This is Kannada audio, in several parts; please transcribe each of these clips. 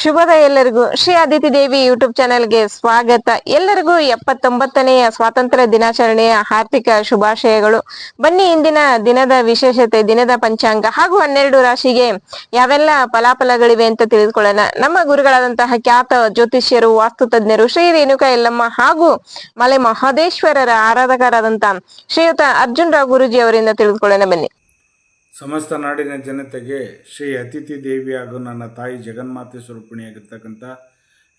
ಶುಭದ ಎಲ್ಲರಿಗೂ ಶ್ರೀ ಅದಿತಿ ದೇವಿ ಯೂಟ್ಯೂಬ್ ಚಾನೆಲ್ಗೆ ಸ್ವಾಗತ. ಎಲ್ಲರಿಗೂ ಎಪ್ಪತ್ತೊಂಬತ್ತನೆಯ ಸ್ವಾತಂತ್ರ್ಯ ದಿನಾಚರಣೆಯ ಹಾರ್ದಿಕ ಶುಭಾಶಯಗಳು. ಬನ್ನಿ ಇಂದಿನ ದಿನದ ವಿಶೇಷತೆ, ದಿನದ ಪಂಚಾಂಗ ಹಾಗೂ ಹನ್ನೆರಡು ರಾಶಿಗೆ ಯಾವೆಲ್ಲ ಫಲಾಫಲಗಳಿವೆ ಅಂತ ತಿಳಿದುಕೊಳ್ಳೋಣ. ನಮ್ಮ ಗುರುಗಳಾದಂತಹ ಖ್ಯಾತ ಜ್ಯೋತಿಷ್ಯರು, ವಾಸ್ತು ತಜ್ಞರು, ಶ್ರೀ ರೇಣುಕಾ ಎಲ್ಲಮ್ಮ ಹಾಗೂ ಮಲೆ ಮಹದೇಶ್ವರರ ಆರಾಧಕರಾದಂತಹ ಶ್ರೀಯುತ ಅರ್ಜುನ್ ರಾವ್ ಗುರುಜಿ ಅವರಿಂದ ತಿಳಿದುಕೊಳ್ಳೋಣ ಬನ್ನಿ. ಸಮಸ್ತ ನಾಡಿನ ಜನತೆಗೆ ಶ್ರೀ ಅತಿಥಿ ದೇವಿ ಹಾಗೂ ನನ್ನ ತಾಯಿ ಜಗನ್ಮಾತೆ ಸ್ವರೂಪಿಣಿಯಾಗಿರ್ತಕ್ಕಂಥ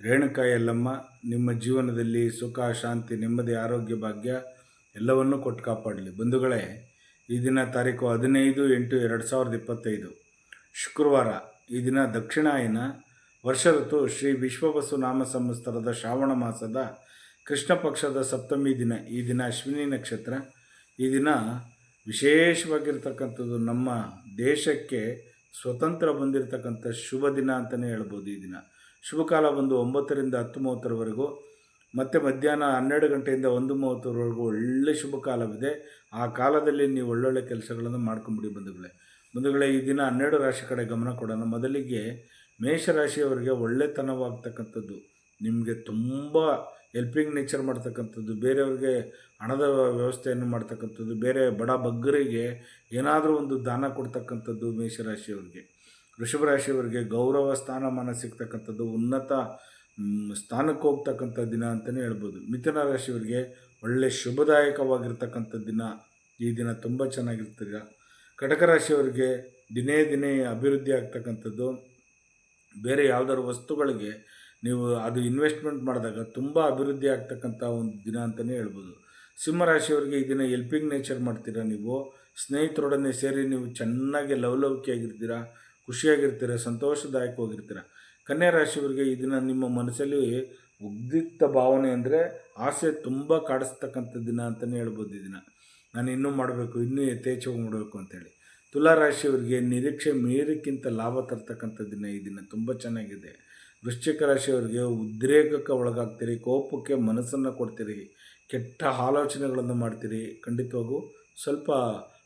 ರೇಣುಕಾ ಯಲ್ಲಮ್ಮ, ನಿಮ್ಮ ಜೀವನದಲ್ಲಿ ಸುಖ, ಶಾಂತಿ, ನೆಮ್ಮದಿ, ಆರೋಗ್ಯ, ಭಾಗ್ಯ ಎಲ್ಲವನ್ನೂ ಕೊಟ್ಟು ಕಾಪಾಡಲಿ. ಬಂಧುಗಳೇ, ಈ ದಿನ ತಾರೀಕು ಹದಿನೈದು ಎಂಟು ಎರಡು ಸಾವಿರದ ಇಪ್ಪತ್ತೈದು, ಶುಕ್ರವಾರ. ಈ ದಿನ ದಕ್ಷಿಣಾಯನ ವರ್ಷ ಋತು ಶ್ರೀ ವಿಶ್ವವಸು ನಾಮ ಸಂವತ್ಸರದ ಶ್ರಾವಣ ಮಾಸದ ಕೃಷ್ಣ ಪಕ್ಷದ ಸಪ್ತಮಿ ದಿನ. ಈ ದಿನ ಅಶ್ವಿನಿ ನಕ್ಷತ್ರ. ಈ ದಿನ ವಿಶೇಷವಾಗಿರ್ತಕ್ಕಂಥದ್ದು ನಮ್ಮ ದೇಶಕ್ಕೆ ಸ್ವತಂತ್ರ ಬಂದಿರತಕ್ಕಂಥ ಶುಭ ದಿನ ಅಂತಲೇ ಹೇಳ್ಬೋದು ಈ ದಿನ. ಶುಭ ಕಾಲ ಬಂದು ಒಂಬತ್ತರಿಂದ ಹತ್ತು ಮೂವತ್ತರವರೆಗೂ, ಮತ್ತು ಮಧ್ಯಾಹ್ನ ಹನ್ನೆರಡು ಗಂಟೆಯಿಂದ ಒಂದು ಮೂವತ್ತರವರೆಗೂ ಒಳ್ಳೆ ಶುಭ ಕಾಲವಿದೆ. ಆ ಕಾಲದಲ್ಲಿ ನೀವು ಒಳ್ಳೊಳ್ಳೆ ಕೆಲಸಗಳನ್ನು ಮಾಡ್ಕೊಂಬಿಡಿ ಬಂಧುಗಳೇ. ಬಂಧುಗಳೇ, ಈ ದಿನ ಹನ್ನೆರಡು ರಾಶಿ ಕಡೆ ಗಮನ ಕೊಡೋಣ. ಮೊದಲಿಗೆ ಮೇಷರಾಶಿಯವರಿಗೆ ಒಳ್ಳೆತನವಾಗ್ತಕ್ಕಂಥದ್ದು. ನಿಮಗೆ ತುಂಬ ಹೆಲ್ಪಿಂಗ್ ನೇಚರ್ ಮಾಡ್ತಕ್ಕಂಥದ್ದು, ಬೇರೆಯವ್ರಿಗೆ ಹಣದ ವ್ಯವಸ್ಥೆಯನ್ನು ಮಾಡ್ತಕ್ಕಂಥದ್ದು, ಬೇರೆ ಬಡ ಬಗ್ಗರಿಗೆ ಏನಾದರೂ ಒಂದು ದಾನ ಕೊಡ್ತಕ್ಕಂಥದ್ದು ಮೇಷರಾಶಿಯವ್ರಿಗೆ. ವೃಷಭ ರಾಶಿಯವರಿಗೆ ಗೌರವ, ಸ್ಥಾನಮಾನ ಸಿಗ್ತಕ್ಕಂಥದ್ದು ಉನ್ನತ ಸ್ಥಾನಕ್ಕೆ ಹೋಗ್ತಕ್ಕಂಥ ದಿನ ಅಂತಲೇ ಹೇಳ್ಬೋದು. ಮಿಥುನ ರಾಶಿಯವರಿಗೆ ಒಳ್ಳೆ ಶುಭದಾಯಕವಾಗಿರ್ತಕ್ಕಂಥ ದಿನ. ಈ ದಿನ ತುಂಬ ಚೆನ್ನಾಗಿರ್ತೀರ. ಕಟಕ ರಾಶಿಯವರಿಗೆ ದಿನೇ ದಿನೇ ಅಭಿವೃದ್ಧಿ ಆಗ್ತಕ್ಕಂಥದ್ದು. ಬೇರೆ ಯಾವುದಾದ್ರು ವಸ್ತುಗಳಿಗೆ ನೀವು ಅದು ಇನ್ವೆಸ್ಟ್ಮೆಂಟ್ ಮಾಡಿದಾಗ ತುಂಬ ಅಭಿವೃದ್ಧಿ ಆಗ್ತಕ್ಕಂಥ ಒಂದು ದಿನ ಅಂತಲೇ ಹೇಳ್ಬೋದು. ಸಿಂಹರಾಶಿಯವರಿಗೆ ಈ ದಿನ ಎಲ್ಪಿಂಗ್ ನೇಚರ್ ಮಾಡ್ತೀರಾ ನೀವು? ಸ್ನೇಹಿತರೊಡನೆ ಸೇರಿ ನೀವು ಚೆನ್ನಾಗಿ ಲವಲವಿಕೆಯಾಗಿರ್ತೀರ? ಖುಷಿಯಾಗಿರ್ತೀರ? ಸಂತೋಷದಾಯಕವಾಗಿರ್ತೀರ ಕನ್ಯಾ ರಾಶಿಯವರಿಗೆ ಈ ದಿನ ನಿಮ್ಮ ಮನಸ್ಸಲ್ಲಿ ಉದ್ದಿಕ್ತ ಭಾವನೆ ಅಂದರೆ ಆಸೆ ತುಂಬ ಕಾಡಿಸ್ತಕ್ಕಂಥ ದಿನ ಅಂತಲೇ ಹೇಳ್ಬೋದು ಈ ದಿನ. ನಾನು ಇನ್ನೂ ಮಾಡಬೇಕು, ಇನ್ನೂ ಯಥೇಚ್ಛವಾಗಿ ಮಾಡಬೇಕು ಅಂತೇಳಿ ತುಲಾ ರಾಶಿಯವರಿಗೆ ನಿರೀಕ್ಷೆ ಮೀರಿಕ್ಕಿಂತ ಲಾಭ ತರ್ತಕ್ಕಂಥ ದಿನ ಈ ದಿನ ತುಂಬ ಚೆನ್ನಾಗಿದೆ. ವೃಶ್ಚಿಕ ರಾಶಿಯವರಿಗೆ ಉದ್ರೇಕಕ್ಕೆ ಒಳಗಾಗ್ತೀರಿ, ಕೋಪಕ್ಕೆ ಮನಸ್ಸನ್ನು ಕೊಡ್ತೀರಿ, ಕೆಟ್ಟ ಆಲೋಚನೆಗಳನ್ನು ಮಾಡ್ತೀರಿ. ಖಂಡಿತವಾಗೂ ಸ್ವಲ್ಪ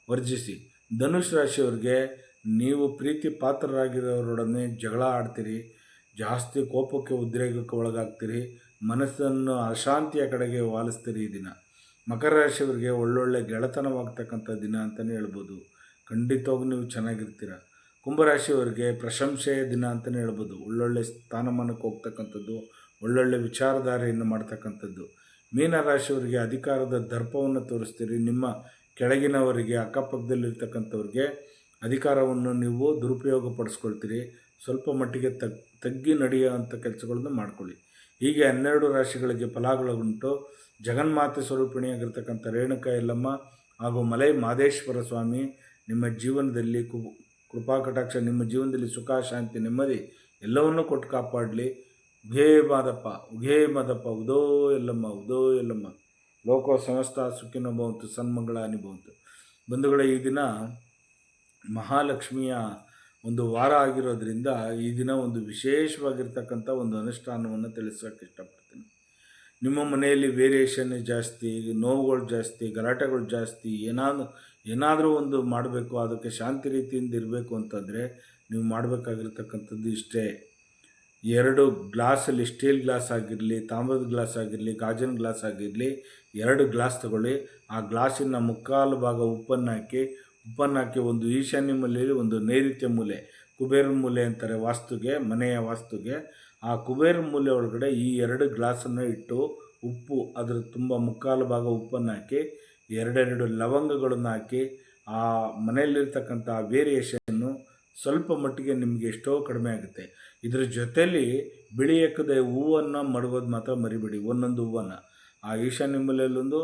ವರ್ಜಿಸಿ. ಧನುಷ್ ರಾಶಿಯವರಿಗೆ ನೀವು ಪ್ರೀತಿ ಪಾತ್ರರಾಗಿರೋರೊಡನೆ ಜಗಳ ಆಡ್ತೀರಿ, ಜಾಸ್ತಿ ಕೋಪಕ್ಕೆ ಉದ್ರೇಕಕ್ಕೆ ಒಳಗಾಗ್ತೀರಿ, ಮನಸ್ಸನ್ನು ಅಶಾಂತಿಯ ಕಡೆಗೆ ವಾಲಿಸ್ತೀರಿ ಈ ದಿನ. ಮಕರ ರಾಶಿಯವರಿಗೆ ಒಳ್ಳೊಳ್ಳೆ ಗೆಳೆತನವಾಗ್ತಕ್ಕಂಥ ದಿನ ಅಂತಲೇ ಹೇಳ್ಬೋದು. ಖಂಡಿತವಾಗೂ ನೀವು ಚೆನ್ನಾಗಿರ್ತೀರ. ಕುಂಭರಾಶಿಯವರಿಗೆ ಪ್ರಶಂಸೆಯ ದಿನ ಅಂತಲೇ ಹೇಳ್ಬೋದು. ಒಳ್ಳೊಳ್ಳೆ ಸ್ಥಾನಮಾನಕ್ಕೆ ಹೋಗ್ತಕ್ಕಂಥದ್ದು, ಒಳ್ಳೊಳ್ಳೆ ವಿಚಾರಧಾರೆಯನ್ನು ಮಾಡ್ತಕ್ಕಂಥದ್ದು. ಮೀನರಾಶಿಯವರಿಗೆ ಅಧಿಕಾರದ ದರ್ಪವನ್ನು ತೋರಿಸ್ತೀರಿ. ನಿಮ್ಮ ಕೆಳಗಿನವರಿಗೆ, ಅಕ್ಕಪಕ್ಕದಲ್ಲಿರ್ತಕ್ಕಂಥವ್ರಿಗೆ ಅಧಿಕಾರವನ್ನು ನೀವು ದುರುಪಯೋಗ ಪಡಿಸ್ಕೊಳ್ತೀರಿ. ಸ್ವಲ್ಪ ಮಟ್ಟಿಗೆ ತಗ್, ತಗ್ಗಿ ನಡೆಯುವಂಥ ಕೆಲಸಗಳನ್ನು ಮಾಡ್ಕೊಳ್ಳಿ. ಹೀಗೆ ಹನ್ನೆರಡು ರಾಶಿಗಳಿಗೆ ಫಲಾಗಳುಂಟು ಜಗನ್ಮಾತೆ ಸ್ವರೂಪಿಣಿಯಾಗಿರ್ತಕ್ಕಂಥ ರೇಣುಕಾ ಎಲ್ಲಮ್ಮ ಹಾಗೂ ಮಲೈ ಮಾದೇಶ್ವರ ಸ್ವಾಮಿ ನಿಮ್ಮ ಜೀವನದಲ್ಲಿ ಕು ಕೃಪಾ ಕಟಾಕ್ಷ, ನಿಮ್ಮ ಜೀವನದಲ್ಲಿ ಸುಖ, ಶಾಂತಿ, ನೆಮ್ಮದಿ ಎಲ್ಲವನ್ನೂ ಕೊಟ್ಟು ಕಾಪಾಡಲಿ. ಉಘೇ ಮಾದಪ್ಪ ಉಘೇ ಮಾದಪ್ಪ, ಉದೋ ಎಲ್ಲಮ್ಮ ಉದೋ ಎಲ್ಲಮ್ಮ. ಲೋಕೋ ಸಮಸ್ತ, ಸುಖಿನ ಭವಂತು, ಸನ್ಮಂಗಳ ಅನಿಭವಂತು. ಬಂಧುಗಳ, ಈ ದಿನ ಮಹಾಲಕ್ಷ್ಮಿಯ ಒಂದು ವಾರ ಆಗಿರೋದ್ರಿಂದ ಈ ದಿನ ಒಂದು ವಿಶೇಷವಾಗಿರ್ತಕ್ಕಂಥ ಒಂದು ಅನುಷ್ಠಾನವನ್ನು ತಿಳಿಸೋಕೆ ಇಷ್ಟಪಡ್ತೀನಿ. ನಿಮ್ಮ ಮನೆಯಲ್ಲಿ ವೇರಿಯೇಷನ್ ಜಾಸ್ತಿ, ನೋವುಗಳು ಜಾಸ್ತಿ, ಗಲಾಟೆಗಳು ಜಾಸ್ತಿ, ಏನಾದ್ರು ಏನಾದರೂ ಒಂದು ಮಾಡಬೇಕು, ಅದಕ್ಕೆ ಶಾಂತಿ ರೀತಿಯಿಂದ ಇರಬೇಕು ಅಂತಂದರೆ ನೀವು ಮಾಡಬೇಕಾಗಿರ್ತಕ್ಕಂಥದ್ದು ಇಷ್ಟೇ. ಎರಡು ಗ್ಲಾಸಲ್ಲಿ ಸ್ಟೀಲ್ ಗ್ಲಾಸ್ ಆಗಿರಲಿ, ತಾಮ್ರದ ಗ್ಲಾಸ್ ಆಗಿರಲಿ, ಗಾಜಿನ ಗ್ಲಾಸ್ ಆಗಿರಲಿ, ಎರಡು ಗ್ಲಾಸ್ ತಗೊಳ್ಳಿ. ಆ ಗ್ಲಾಸಿನ ಮುಕ್ಕಾಲು ಭಾಗ ಉಪ್ಪನ್ನು ಹಾಕಿ ಉಪ್ಪನ್ನು ಹಾಕಿ ಒಂದು ಈಶಾನ್ಯ ಮೂಲೆಯಲ್ಲಿ ಒಂದು ನೈಋತ್ಯ ಮೂಲೆ, ಕುಬೇರ ಮೂಲೆ ಅಂತಾರೆ ವಾಸ್ತುಗೆ, ಮನೆಯ ವಾಸ್ತುಗೆ. ಆ ಕುಬೇರ ಮೂಲೆ ಒಳಗಡೆ ಈ ಎರಡು ಗ್ಲಾಸನ್ನು ಇಟ್ಟು ಉಪ್ಪು, ಅದರ ತುಂಬ ಮುಕ್ಕಾಲು ಭಾಗ ಉಪ್ಪನ್ನು ಹಾಕಿ ಎರಡೆರಡು ಲವಂಗಗಳನ್ನು ಹಾಕಿ ಆ ಮನೆಯಲ್ಲಿರ್ತಕ್ಕಂಥ ವೇರಿಯೇಷನ್ನು ಸ್ವಲ್ಪ ಮಟ್ಟಿಗೆ ನಿಮಗೆ ಎಷ್ಟೋ ಕಡಿಮೆ ಆಗುತ್ತೆ. ಇದ್ರ ಜೊತೆಯಲ್ಲಿ ಬಿಳಿ ಎಕ್ಕದೆ ಹೂವನ್ನು ಮಡಗೋದು ಮಾತ್ರ ಮರಿಬೇಡಿ. ಒಂದೊಂದು ಹೂವನ್ನು. ಆ ಈಶಾನ್ಯ ಮೂಲೆಯಲ್ಲೊಂದು,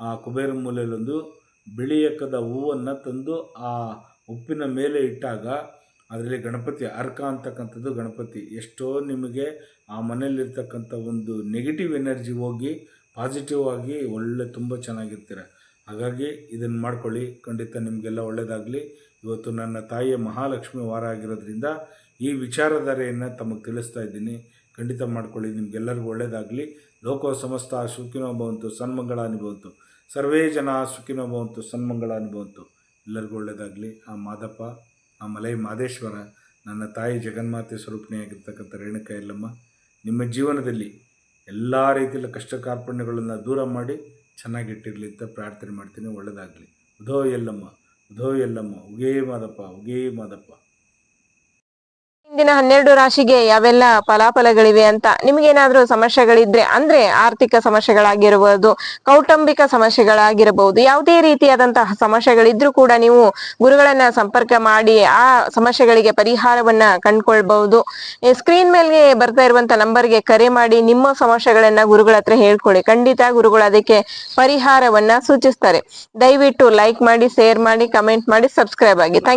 ಆ ಕುಬೇರ ಮೂಲೆಯಲ್ಲೊಂದು ಬಿಳಿ ಎಕ್ಕದ ಹೂವನ್ನು ತಂದು ಆ ಉಪ್ಪಿನ ಮೇಲೆ ಇಟ್ಟಾಗ ಅದರಲ್ಲಿ ಗಣಪತಿ ಅರ್ಕ ಅಂತಕ್ಕಂಥದ್ದು ಗಣಪತಿ. ಎಷ್ಟೋ ನಿಮಗೆ ಆ ಮನೆಯಲ್ಲಿರ್ತಕ್ಕಂಥ ಒಂದು ನೆಗೆಟಿವ್ ಎನರ್ಜಿ ಹೋಗಿ ಪಾಸಿಟಿವ್ ಆಗಿ ಒಳ್ಳೆ ತುಂಬ ಚೆನ್ನಾಗಿರ್ತೀರ. ಹಾಗಾಗಿ ಇದನ್ನು ಮಾಡ್ಕೊಳ್ಳಿ. ಖಂಡಿತ ನಿಮಗೆಲ್ಲ ಒಳ್ಳೆಯದಾಗಲಿ ಇವತ್ತು ನನ್ನ ತಾಯಿಯ ಮಹಾಲಕ್ಷ್ಮಿ ವಾರ ಆಗಿರೋದ್ರಿಂದ ಈ ವಿಚಾರಧಾರೆಯನ್ನು ತಮಗೆ ತಿಳಿಸ್ತಾ ಇದ್ದೀನಿ. ಖಂಡಿತ ಮಾಡ್ಕೊಳ್ಳಿ. ನಿಮಗೆಲ್ಲರಿಗೂ ಒಳ್ಳೆಯದಾಗಲಿ ಲೋಕೋ ಸಮಸ್ತ ಸುಖಿನೋ ಭವಂತು ಸನ್ಮಂಗಳ ಅನುಭವಂತು ಸರ್ವೇ ಜನ ಸುಖಿನೋ ಭವಂತು ಸನ್ಮಂಗಳ ಅನುಭವಂತು ಎಲ್ಲರಿಗೂ ಒಳ್ಳೆಯದಾಗಲಿ ಆ ಮಾದಪ್ಪ, ಆ ಮಲೈ ಮಾದೇಶ್ವರ, ನನ್ನ ತಾಯಿ ಜಗನ್ಮಾತೆ ಸ್ವರೂಪಿಣಿಯಾಗಿರ್ತಕ್ಕಂಥ ರೇಣುಕಾ ಎಲ್ಲಮ್ಮ ನಿಮ್ಮ ಜೀವನದಲ್ಲಿ ಎಲ್ಲ ರೀತಿಯಲ್ಲಿ ಕಷ್ಟ ಕಾರ್ಪಣ್ಯಗಳನ್ನು ದೂರ ಮಾಡಿ ಚೆನ್ನಾಗಿಟ್ಟಿರಲಿ ಅಂತ ಪ್ರಾರ್ಥನೆ ಮಾಡ್ತೀನಿ ಒಳ್ಳೆಯದಾಗಲಿ ಉದೋ ಎಲ್ಲಮ್ಮ ಉದೋ ಎಲ್ಲಮ್ಮ ಉಗೇ ಮಾದಪ್ಪ ಉಗೇ ಮಾದಪ್ಪ. ಇಂದಿನ ಹನ್ನೆರಡು ರಾಶಿಗೆ ಯಾವೆಲ್ಲ ಫಲಾಫಲಗಳಿವೆ ಅಂತ ನಿಮಗೇನಾದ್ರೂ ಸಮಸ್ಯೆಗಳಿದ್ರೆ, ಅಂದ್ರೆ ಆರ್ಥಿಕ ಸಮಸ್ಯೆಗಳಾಗಿರಬಹುದು ಕೌಟುಂಬಿಕ ಸಮಸ್ಯೆಗಳಾಗಿರಬಹುದು ಯಾವುದೇ ರೀತಿಯಾದಂತಹ ಸಮಸ್ಯೆಗಳಿದ್ರೂ ಕೂಡ ನೀವು ಗುರುಗಳನ್ನ ಸಂಪರ್ಕ ಮಾಡಿ ಆ ಸಮಸ್ಯೆಗಳಿಗೆ ಪರಿಹಾರವನ್ನ ಕಂಡುಕೊಳ್ಬಹುದು. ಸ್ಕ್ರೀನ್ ಮೇಲೆ ಬರ್ತಾ ಇರುವಂತ ನಂಬರ್ಗೆ ಕರೆ ಮಾಡಿ, ನಿಮ್ಮ ಸಮಸ್ಯೆಗಳನ್ನ ಗುರುಗಳ ಹತ್ರ ಹೇಳ್ಕೊಳ್ಳಿ. ಖಂಡಿತ ಗುರುಗಳು ಅದಕ್ಕೆ ಪರಿಹಾರವನ್ನ ಸೂಚಿಸ್ತಾರೆ. ದಯವಿಟ್ಟು ಲೈಕ್ ಮಾಡಿ ಶೇರ್ ಮಾಡಿ ಕಮೆಂಟ್ ಮಾಡಿ ಸಬ್ಸ್ಕ್ರೈಬ್ ಆಗಿ. ಥ್ಯಾಂಕ್